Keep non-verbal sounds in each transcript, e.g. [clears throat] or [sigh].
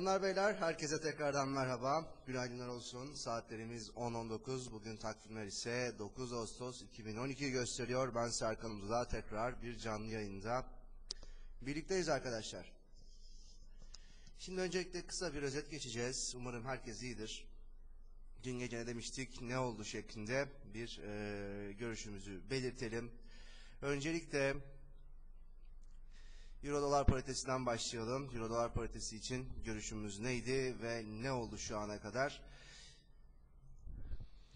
Hanımlar beyler herkese tekrardan merhaba. Günaydınlar olsun. Saatlerimiz 10.19. Bugün takvimler ise 9 Ağustos 2012 gösteriyor. Ben Serkan Uzla tekrar bir canlı yayında. Birlikteyiz arkadaşlar. Şimdi öncelikle kısa bir özet geçeceğiz. Umarım herkes iyidir. Dün gece ne demiştik, ne oldu şeklinde bir eee, görüşümüzü belirtelim. Öncelikle Euro dolar paritesinden başlayalım. Euro dolar paritesi için görüşümüz neydi ve ne oldu şu ana kadar?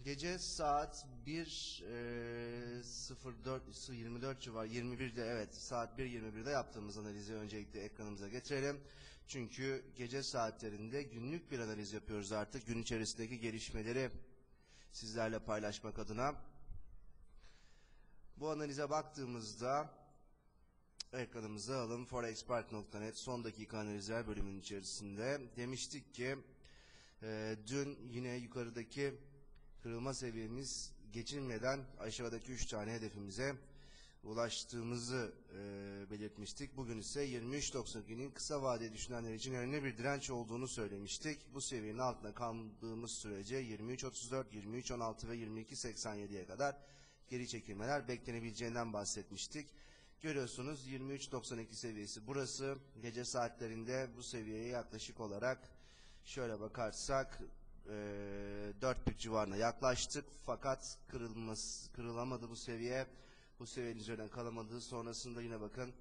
Gece saat 1 e, 04 24 civar 21'de evet saat 1.21'de yaptığımız analizi öncelikle ekranımıza getirelim. Çünkü gece saatlerinde günlük bir analiz yapıyoruz artık. Gün içerisindeki gelişmeleri sizlerle paylaşmak adına. Bu analize baktığımızda ekranımıza alın. forexpert.net son dakika analizler bölümünün içerisinde demiştik ki e, dün yine yukarıdaki kırılma seviyemiz geçilmeden aşağıdaki 3 tane hedefimize ulaştığımızı e, belirtmiştik. Bugün ise 23.92'nin kısa vadeli düşünenler için önemli bir direnç olduğunu söylemiştik. Bu seviyenin altında kaldığımız sürece 23.34, 23.16 ve 22.87'ye kadar geri çekilmeler beklenebileceğinden bahsetmiştik. Görüyorsunuz 23.92 seviyesi burası. Gece saatlerinde bu seviyeye yaklaşık olarak şöyle bakarsak e, 4 pip civarına yaklaştık. Fakat kırılması, kırılamadı bu seviye. Bu seviyenin üzerinden kalamadı. Sonrasında yine bakın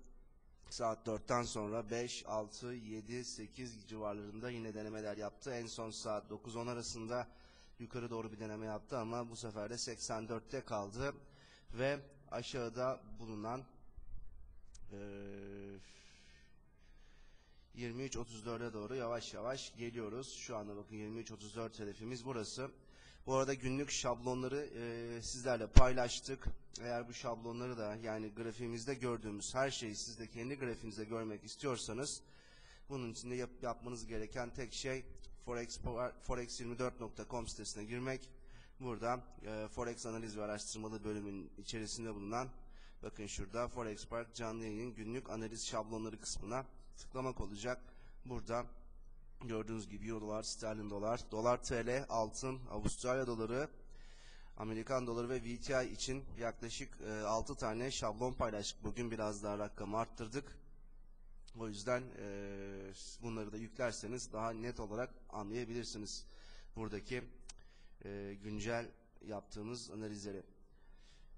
saat 4'ten sonra 5, 6, 7, 8 civarlarında yine denemeler yaptı. En son saat 9-10 arasında yukarı doğru bir deneme yaptı ama bu sefer de 84'te kaldı. Ve aşağıda bulunan 23.34'e doğru yavaş yavaş geliyoruz. Şu anda bakın 23.34 hedefimiz burası. Bu arada günlük şablonları e, sizlerle paylaştık. Eğer bu şablonları da yani grafiğimizde gördüğümüz her şeyi siz de kendi grafiğinizde görmek istiyorsanız bunun için de yap, yapmanız gereken tek şey forex, forex24.com sitesine girmek. Burada e, forex analiz ve araştırmalı bölümün içerisinde bulunan Bakın şurada Forex Park canlı yayın günlük analiz şablonları kısmına tıklamak olacak. Burada gördüğünüz gibi Euro dolar, sterlin dolar, dolar TL, altın, Avustralya doları, Amerikan doları ve VTI için yaklaşık e, 6 tane şablon paylaştık. Bugün biraz daha rakamı arttırdık. O yüzden e, bunları da yüklerseniz daha net olarak anlayabilirsiniz buradaki e, güncel yaptığımız analizleri.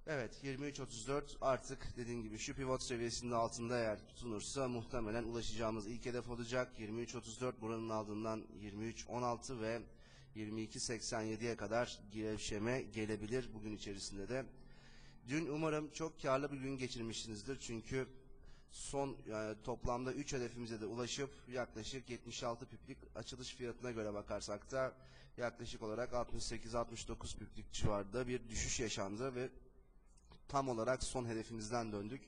Evet 23.34 artık dediğim gibi şu pivot seviyesinin altında eğer tutunursa muhtemelen ulaşacağımız ilk hedef olacak. 23.34 buranın ardından 23.16 ve 22.87'ye kadar gevşeme gelebilir bugün içerisinde de. Dün umarım çok karlı bir gün geçirmişsinizdir çünkü son yani toplamda 3 hedefimize de ulaşıp yaklaşık 76 piplik açılış fiyatına göre bakarsak da yaklaşık olarak 68-69 piplik civarında bir düşüş yaşandı ve tam olarak son hedefimizden döndük.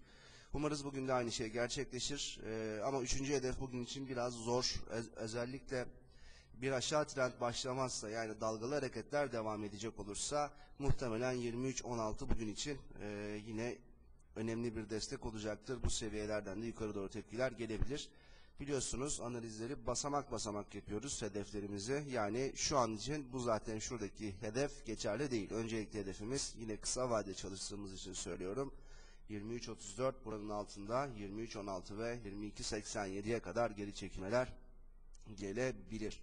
Umarız bugün de aynı şey gerçekleşir. Ee, ama üçüncü hedef bugün için biraz zor. Öz- özellikle bir aşağı trend başlamazsa yani dalgalı hareketler devam edecek olursa muhtemelen 23.16 bugün için e, yine önemli bir destek olacaktır. Bu seviyelerden de yukarı doğru tepkiler gelebilir. Biliyorsunuz analizleri basamak basamak yapıyoruz hedeflerimizi. Yani şu an için bu zaten şuradaki hedef geçerli değil. Öncelikli hedefimiz yine kısa vade çalıştığımız için söylüyorum. 23.34 buranın altında 23.16 ve 22.87'ye kadar geri çekmeler gelebilir.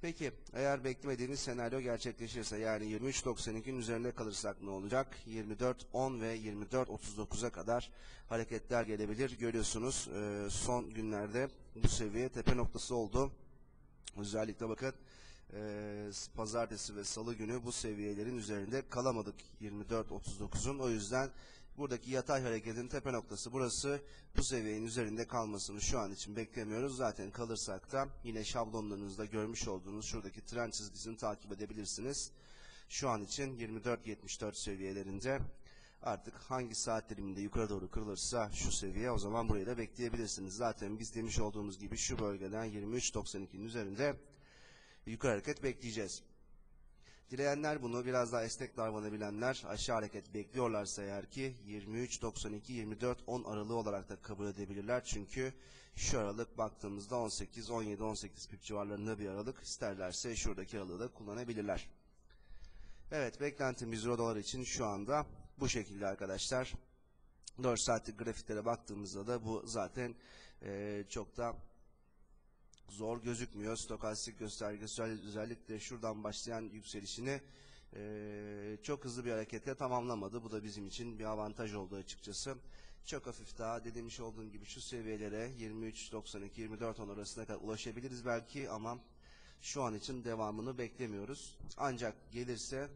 Peki eğer beklemediğimiz senaryo gerçekleşirse yani 23.92'nin üzerinde kalırsak ne olacak? 24.10 ve 24.39'a kadar hareketler gelebilir. Görüyorsunuz e, son günlerde bu seviye tepe noktası oldu. Özellikle bakın e, pazartesi ve salı günü bu seviyelerin üzerinde kalamadık 24.39'un. O yüzden buradaki yatay hareketin tepe noktası burası. Bu seviyenin üzerinde kalmasını şu an için beklemiyoruz. Zaten kalırsak da yine şablonlarınızda görmüş olduğunuz şuradaki trend çizgisini takip edebilirsiniz. Şu an için 24.74 seviyelerinde artık hangi saat diliminde yukarı doğru kırılırsa şu seviye o zaman burayı da bekleyebilirsiniz. Zaten biz demiş olduğumuz gibi şu bölgeden 23.92'nin üzerinde yukarı hareket bekleyeceğiz. Dileyenler bunu biraz daha esnek davranabilenler aşağı hareket bekliyorlarsa eğer ki 23, 92, 24, 10 aralığı olarak da kabul edebilirler. Çünkü şu aralık baktığımızda 18, 17, 18 pip civarlarında bir aralık isterlerse şuradaki aralığı da kullanabilirler. Evet beklentimiz euro dolar için şu anda bu şekilde arkadaşlar. 4 saatlik grafiklere baktığımızda da bu zaten eee, çok da zor gözükmüyor. Stokastik göstergesi özellikle şuradan başlayan yükselişini eee, çok hızlı bir hareketle tamamlamadı. Bu da bizim için bir avantaj oldu açıkçası. Çok hafif daha dediğim olduğum gibi şu seviyelere 23.92-24 on arasına kadar ulaşabiliriz belki ama şu an için devamını beklemiyoruz. Ancak gelirse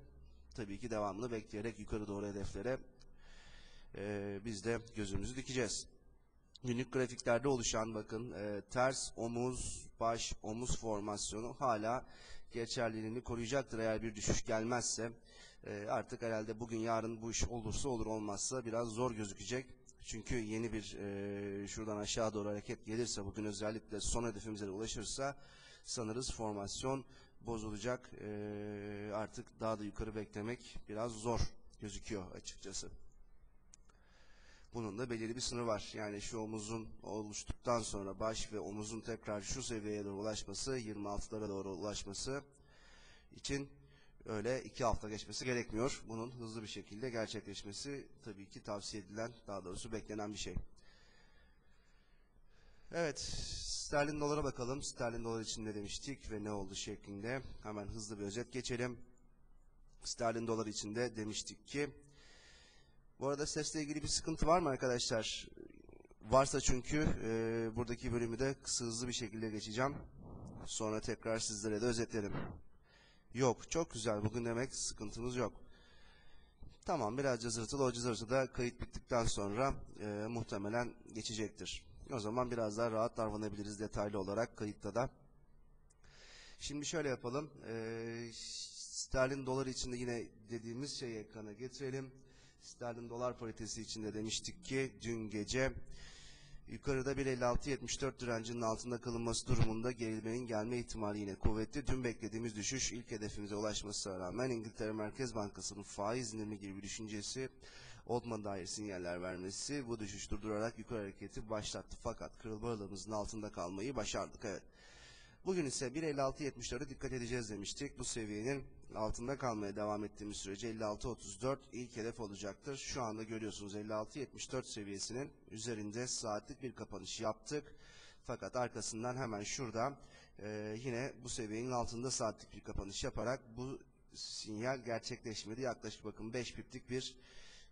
tabii ki devamını bekleyerek yukarı doğru hedeflere eee, biz de gözümüzü dikeceğiz. Günlük grafiklerde oluşan bakın e, ters omuz, baş, omuz formasyonu hala geçerliliğini koruyacaktır eğer bir düşüş gelmezse. E, artık herhalde bugün yarın bu iş olursa olur olmazsa biraz zor gözükecek. Çünkü yeni bir e, şuradan aşağı doğru hareket gelirse bugün özellikle son hedefimize de ulaşırsa sanırız formasyon bozulacak. E, artık daha da yukarı beklemek biraz zor gözüküyor açıkçası. Bunun da belirli bir sınırı var. Yani şu omuzun oluştuktan sonra baş ve omuzun tekrar şu seviyeye doğru ulaşması, 26'lara doğru ulaşması için öyle iki hafta geçmesi gerekmiyor. Bunun hızlı bir şekilde gerçekleşmesi tabii ki tavsiye edilen, daha doğrusu beklenen bir şey. Evet, sterlin dolara bakalım. Sterlin dolar için ne demiştik ve ne oldu şeklinde. Hemen hızlı bir özet geçelim. Sterlin dolar için de demiştik ki bu arada sesle ilgili bir sıkıntı var mı arkadaşlar? Varsa çünkü e, buradaki bölümü de kısa hızlı bir şekilde geçeceğim. Sonra tekrar sizlere de özetlerim. Yok, çok güzel. Bugün demek sıkıntımız yok. Tamam, biraz cızırtılı. O cızırtı da kayıt bittikten sonra e, muhtemelen geçecektir. O zaman biraz daha rahat davranabiliriz detaylı olarak kayıtta da. Şimdi şöyle yapalım. E, sterlin dolar için de yine dediğimiz şeyi ekrana getirelim. Sterlin dolar paritesi içinde demiştik ki dün gece yukarıda 1.56-74 direncinin altında kalınması durumunda gerilmenin gelme ihtimali yine kuvvetli. Dün beklediğimiz düşüş ilk hedefimize ulaşmasına rağmen İngiltere Merkez Bankası'nın faiz indirimi gibi bir düşüncesi olmadan dair sinyaller vermesi bu düşüş durdurarak yukarı hareketi başlattı. Fakat kırılma aralığımızın altında kalmayı başardık. Evet. Bugün ise 1.56-70'lere dikkat edeceğiz demiştik. Bu seviyenin altında kalmaya devam ettiğimiz sürece 56-34 ilk hedef olacaktır. Şu anda görüyorsunuz 56-74 seviyesinin üzerinde saatlik bir kapanış yaptık. Fakat arkasından hemen şurada e, yine bu seviyenin altında saatlik bir kapanış yaparak bu sinyal gerçekleşmedi. Yaklaşık bakın 5 piplik bir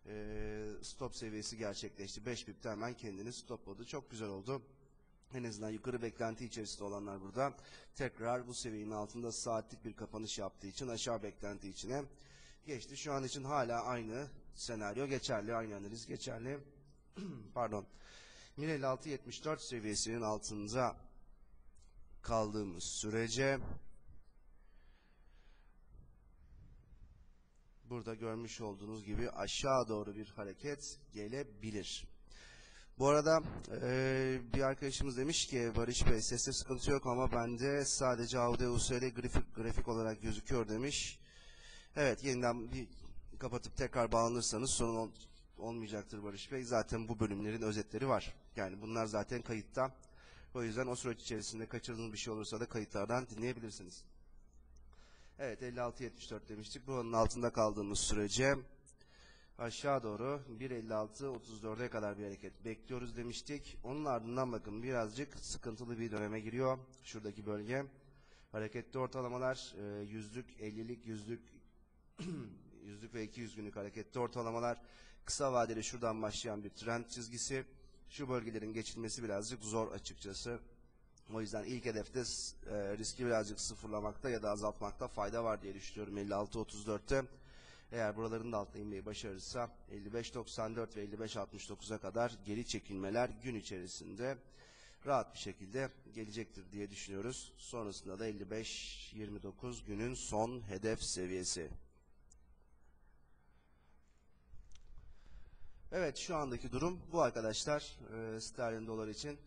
e, stop seviyesi gerçekleşti. 5 pipte hemen kendini stopladı. Çok güzel oldu. En azından yukarı beklenti içerisinde olanlar burada tekrar bu seviyenin altında saatlik bir kapanış yaptığı için aşağı beklenti içine geçti. Şu an için hala aynı senaryo geçerli, aynı analiz geçerli. [clears throat] Pardon. 156-74 seviyesinin altında kaldığımız sürece burada görmüş olduğunuz gibi aşağı doğru bir hareket gelebilir. Bu arada eee, bir arkadaşımız demiş ki Barış Bey seste sıkıntı yok ama bende sadece Audio USL grafik, grafik olarak gözüküyor demiş. Evet yeniden bir kapatıp tekrar bağlanırsanız sorun ol- olmayacaktır Barış Bey. Zaten bu bölümlerin özetleri var. Yani bunlar zaten kayıtta. O yüzden o süreç içerisinde kaçırdığınız bir şey olursa da kayıtlardan dinleyebilirsiniz. Evet 56-74 demiştik. Buranın altında kaldığımız sürece aşağı doğru 1.56-34'e kadar bir hareket bekliyoruz demiştik. Onun ardından bakın birazcık sıkıntılı bir döneme giriyor. Şuradaki bölge. Hareketli ortalamalar e, yüzlük, 50'lik, yüzlük, [clears throat] yüzlük ve 200 günlük hareketli ortalamalar. Kısa vadeli şuradan başlayan bir trend çizgisi. Şu bölgelerin geçilmesi birazcık zor açıkçası. O yüzden ilk hedefte e, riski birazcık sıfırlamakta ya da azaltmakta fayda var diye düşünüyorum 56-34'te. Eğer buraların da altına inmeyi başarırsa 55.94 ve 55.69'a kadar geri çekilmeler gün içerisinde rahat bir şekilde gelecektir diye düşünüyoruz. Sonrasında da 55.29 günün son hedef seviyesi. Evet şu andaki durum bu arkadaşlar e, sterlin dolar için.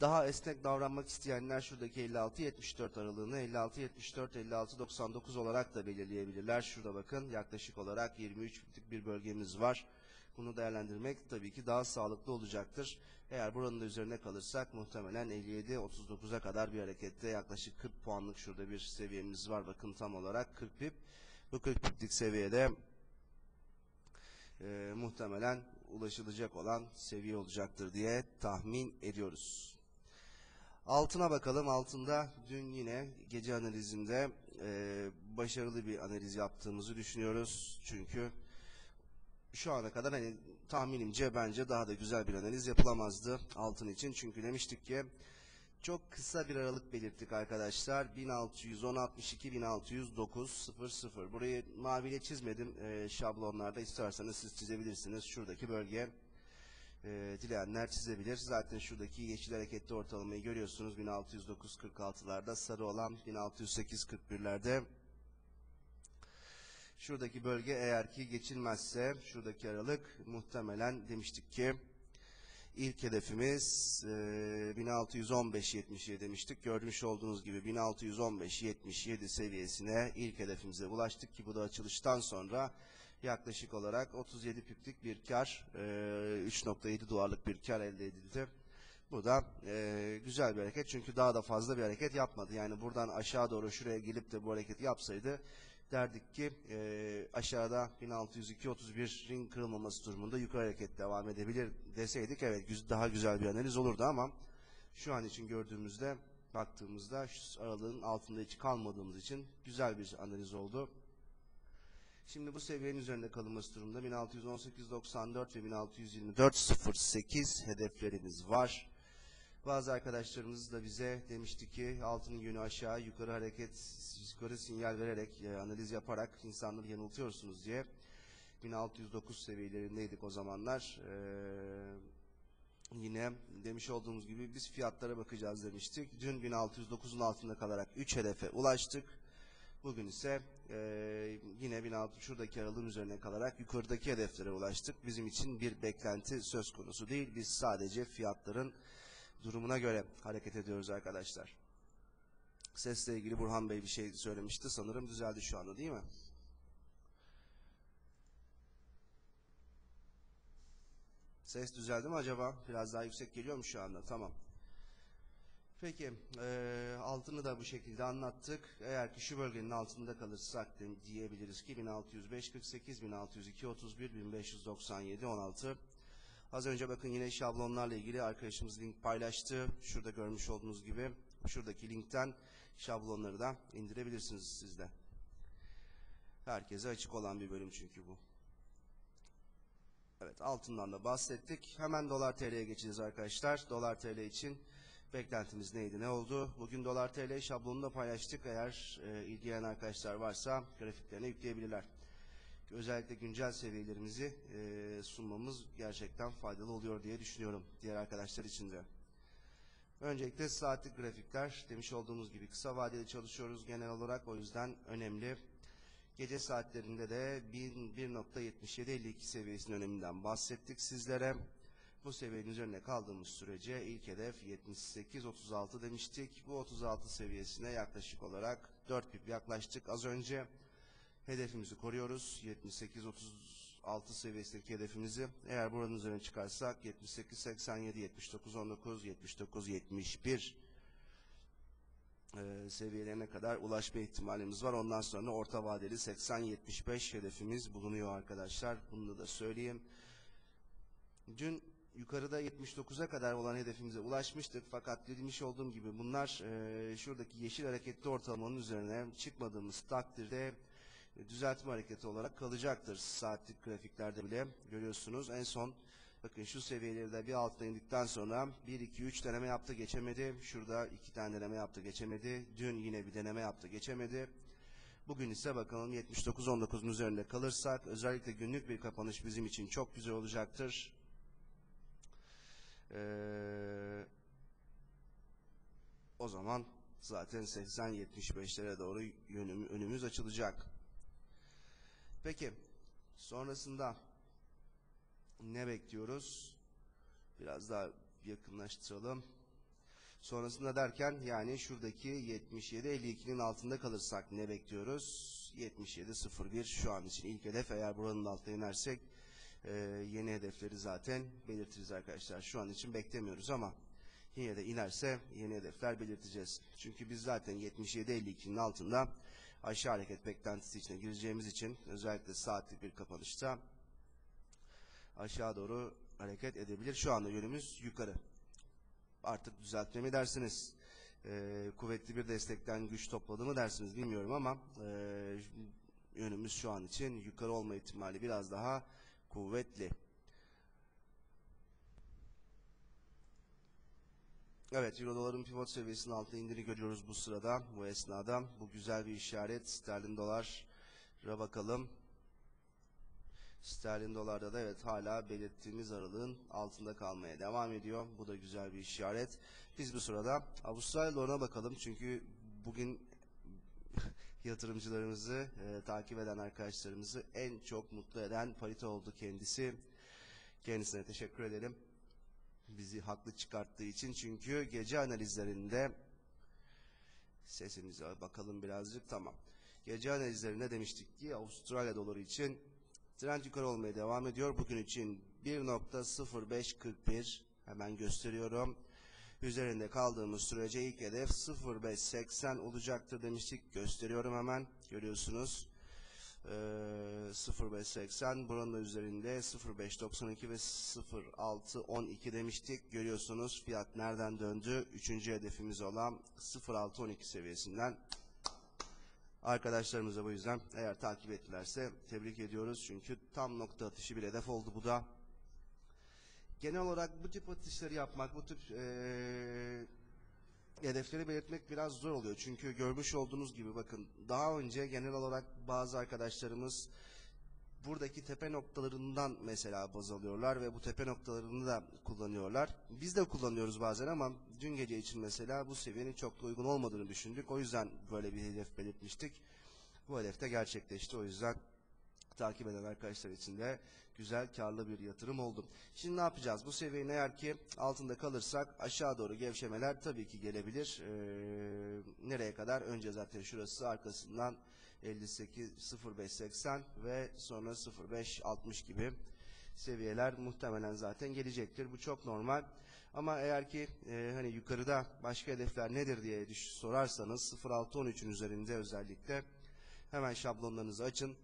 Daha esnek davranmak isteyenler şuradaki 56-74 aralığını 56-74-56-99 olarak da belirleyebilirler. Şurada bakın yaklaşık olarak 23 bitlik bir bölgemiz var. Bunu değerlendirmek tabii ki daha sağlıklı olacaktır. Eğer buranın da üzerine kalırsak muhtemelen 57-39'a kadar bir harekette yaklaşık 40 puanlık şurada bir seviyemiz var. Bakın tam olarak 40 pip. Bu 40 piplik seviyede e, muhtemelen ulaşılacak olan seviye olacaktır diye tahmin ediyoruz. Altına bakalım. Altında dün yine gece analizinde e, başarılı bir analiz yaptığımızı düşünüyoruz. Çünkü şu ana kadar hani tahminimce bence daha da güzel bir analiz yapılamazdı altın için. Çünkü demiştik ki çok kısa bir aralık belirttik arkadaşlar. 1610 62 1609 00. Burayı maviyle çizmedim e, şablonlarda. isterseniz siz çizebilirsiniz. Şuradaki bölge e, dileyenler çizebilir. Zaten şuradaki yeşil hareketli ortalamayı görüyorsunuz. 1609 46'larda sarı olan 1608 41'lerde Şuradaki bölge eğer ki geçilmezse şuradaki aralık muhtemelen demiştik ki ilk hedefimiz e, 1615-77 demiştik. Görmüş olduğunuz gibi 1615-77 seviyesine ilk hedefimize ulaştık ki bu da açılıştan sonra yaklaşık olarak 37 piplik bir kar, e, 3.7 dolarlık bir kar elde edildi. Bu da e, güzel bir hareket çünkü daha da fazla bir hareket yapmadı. Yani buradan aşağı doğru şuraya gelip de bu hareketi yapsaydı derdik ki e, aşağıda 1602-31'in kırılmaması durumunda yukarı hareket devam edebilir deseydik evet daha güzel bir analiz olurdu ama şu an için gördüğümüzde baktığımızda şu aralığın altında hiç kalmadığımız için güzel bir analiz oldu. Şimdi bu seviyenin üzerinde kalınması durumunda 1618.94 ve 1624.08 hedeflerimiz var. Bazı arkadaşlarımız da bize demişti ki altının yönü aşağı yukarı hareket yukarı sinyal vererek e, analiz yaparak insanları yanıltıyorsunuz diye 1609 seviyelerindeydik o zamanlar. Ee, yine demiş olduğumuz gibi biz fiyatlara bakacağız demiştik. Dün 1609'un altında kalarak 3 hedefe ulaştık. Bugün ise e, yine 1600 şuradaki aralığın üzerine kalarak yukarıdaki hedeflere ulaştık. Bizim için bir beklenti söz konusu değil. Biz sadece fiyatların durumuna göre hareket ediyoruz arkadaşlar. Sesle ilgili Burhan Bey bir şey söylemişti. Sanırım düzeldi şu anda değil mi? Ses düzeldi mi acaba? Biraz daha yüksek geliyor mu şu anda? Tamam. Peki, e, altını da bu şekilde anlattık. Eğer ki şu bölgenin altında kalırsak de, diyebiliriz ki 1605 48, 1602 31, 1597 16. Az önce bakın yine şablonlarla ilgili arkadaşımız link paylaştı. Şurada görmüş olduğunuz gibi şuradaki linkten şablonları da indirebilirsiniz siz de. Herkese açık olan bir bölüm çünkü bu. Evet altından da bahsettik. Hemen dolar TL'ye geçeceğiz arkadaşlar. Dolar TL için beklentimiz neydi ne oldu? Bugün dolar TL şablonunu da paylaştık. Eğer e, ilgilenen arkadaşlar varsa grafiklerine yükleyebilirler. Özellikle güncel seviyelerimizi e, sunmamız gerçekten faydalı oluyor diye düşünüyorum diğer arkadaşlar için de. Öncelikle saatlik grafikler demiş olduğumuz gibi kısa vadeli çalışıyoruz genel olarak o yüzden önemli. Gece saatlerinde de 1.7752 seviyesinin öneminden bahsettik sizlere. Bu seviyenin üzerine kaldığımız sürece ilk hedef 78-36 demiştik. Bu 36 seviyesine yaklaşık olarak 4 pip yaklaştık az önce. Hedefimizi koruyoruz. 78-36 seviyesindeki hedefimizi. Eğer buranın üzerine çıkarsak 78-87, 79-19, 79-71 e, seviyelerine kadar ulaşma ihtimalimiz var. Ondan sonra orta vadeli 80-75 hedefimiz bulunuyor arkadaşlar. Bunu da söyleyeyim. Dün yukarıda 79'a kadar olan hedefimize ulaşmıştık. Fakat demiş olduğum gibi bunlar e, şuradaki yeşil hareketli ortalamanın üzerine çıkmadığımız takdirde e, düzeltme hareketi olarak kalacaktır. Saatlik grafiklerde bile görüyorsunuz. En son bakın şu seviyeleri de bir altına indikten sonra 1, 2, 3 deneme yaptı geçemedi. Şurada 2 tane deneme yaptı geçemedi. Dün yine bir deneme yaptı geçemedi. Bugün ise bakalım 79-19'un üzerinde kalırsak özellikle günlük bir kapanış bizim için çok güzel olacaktır. Ee, o zaman zaten 80-75'lere doğru yönüm, önümüz açılacak. Peki sonrasında ne bekliyoruz? Biraz daha yakınlaştıralım. Sonrasında derken yani şuradaki 77-52'nin altında kalırsak ne bekliyoruz? 77-01 şu an için ilk hedef. Eğer buranın altına inersek e, yeni hedefleri zaten belirtiriz arkadaşlar. Şu an için beklemiyoruz ama yine de inerse yeni hedefler belirteceğiz. Çünkü biz zaten 77-52'nin altında aşağı hareket beklentisi içine gireceğimiz için özellikle saatlik bir kapanışta aşağı doğru hareket edebilir. Şu anda yönümüz yukarı. Artık düzeltme mi dersiniz? Ee, kuvvetli bir destekten güç topladı mı dersiniz bilmiyorum ama e, yönümüz şu an için yukarı olma ihtimali biraz daha kuvvetli. Evet, Euro doların pivot seviyesinin altına indiri görüyoruz bu sırada, bu esnada. Bu güzel bir işaret. Sterlin dolara bakalım. Sterlin dolarda da evet hala belirttiğimiz aralığın altında kalmaya devam ediyor. Bu da güzel bir işaret. Biz bu sırada Avustralya dolarına bakalım. Çünkü bugün yatırımcılarımızı e, takip eden arkadaşlarımızı en çok mutlu eden parite oldu kendisi. Kendisine teşekkür edelim. Bizi haklı çıkarttığı için çünkü gece analizlerinde sesimize bakalım birazcık tamam. Gece analizlerinde demiştik ki Avustralya doları için trend yukarı olmaya devam ediyor. Bugün için 1.0541 hemen gösteriyorum. Üzerinde kaldığımız sürece ilk hedef 0.580 olacaktır demiştik. Gösteriyorum hemen. Görüyorsunuz. Ee, 0.580 buranın da üzerinde 0.592 ve 0.612 demiştik. Görüyorsunuz fiyat nereden döndü? Üçüncü hedefimiz olan 0.612 seviyesinden Arkadaşlarımıza bu yüzden eğer takip ettilerse tebrik ediyoruz. Çünkü tam nokta atışı bir hedef oldu bu da. Genel olarak bu tip atışları yapmak, bu tip eee, hedefleri belirtmek biraz zor oluyor. Çünkü görmüş olduğunuz gibi bakın daha önce genel olarak bazı arkadaşlarımız buradaki tepe noktalarından mesela baz alıyorlar ve bu tepe noktalarını da kullanıyorlar. Biz de kullanıyoruz bazen ama dün gece için mesela bu seviyenin çok da uygun olmadığını düşündük. O yüzden böyle bir hedef belirtmiştik. Bu hedef de gerçekleşti. O yüzden takip eden arkadaşlar için de güzel karlı bir yatırım oldu. Şimdi ne yapacağız? Bu seviyenin eğer ki altında kalırsak aşağı doğru gevşemeler tabii ki gelebilir. Ee, nereye kadar? Önce zaten şurası arkasından 58 0580 ve sonra 0560 gibi seviyeler muhtemelen zaten gelecektir. Bu çok normal. Ama eğer ki e, hani yukarıda başka hedefler nedir diye sorarsanız 0613'ün üzerinde özellikle hemen şablonlarınızı açın.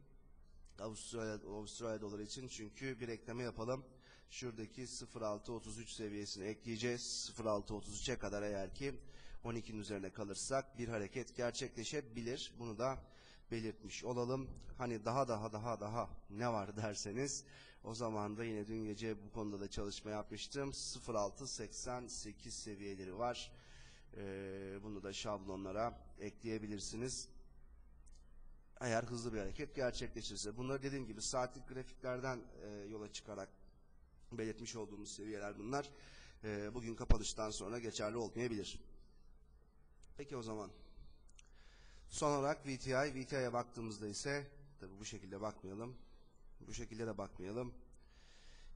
Avustralya, Avustralya doları için çünkü bir ekleme yapalım. Şuradaki 0633 seviyesini ekleyeceğiz. 0633'e kadar eğer ki 12'nin üzerine kalırsak bir hareket gerçekleşebilir. Bunu da belirtmiş olalım. Hani daha daha daha daha ne var [laughs] derseniz o zaman da yine dün gece bu konuda da çalışma yapmıştım. 0688 seviyeleri var. Ee, bunu da şablonlara ekleyebilirsiniz. Eğer hızlı bir hareket gerçekleşirse. Bunları dediğim gibi saatlik grafiklerden e, yola çıkarak belirtmiş olduğumuz seviyeler bunlar. E, bugün kapanıştan sonra geçerli olmayabilir. Peki o zaman. Son olarak VTI. VTI'ye baktığımızda ise tabi bu şekilde bakmayalım. Bu şekilde de bakmayalım.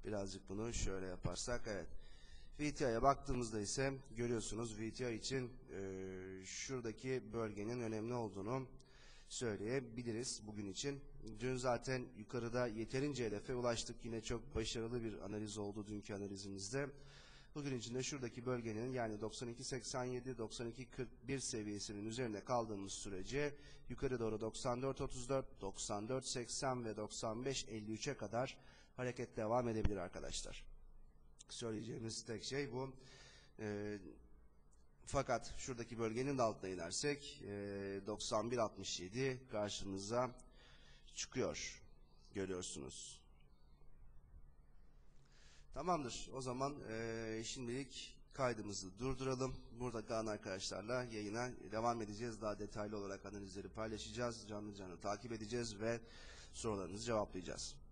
Birazcık bunu şöyle yaparsak evet. VTI'ye baktığımızda ise görüyorsunuz VTI için e, şuradaki bölgenin önemli olduğunu söyleyebiliriz bugün için. Dün zaten yukarıda yeterince hedefe ulaştık. Yine çok başarılı bir analiz oldu dünkü analizimizde. Bugün içinde şuradaki bölgenin yani 92.87, 92.41 seviyesinin üzerinde kaldığımız sürece yukarı doğru 94.34, 94.80 ve 95.53'e kadar hareket devam edebilir arkadaşlar. Söyleyeceğimiz tek şey bu. Ee, fakat şuradaki bölgenin de altına inersek e, 91.67 karşımıza çıkıyor. Görüyorsunuz. Tamamdır. O zaman e, şimdilik kaydımızı durduralım. Burada kalan arkadaşlarla yayına devam edeceğiz. Daha detaylı olarak analizleri paylaşacağız. Canlı canlı takip edeceğiz ve sorularınızı cevaplayacağız.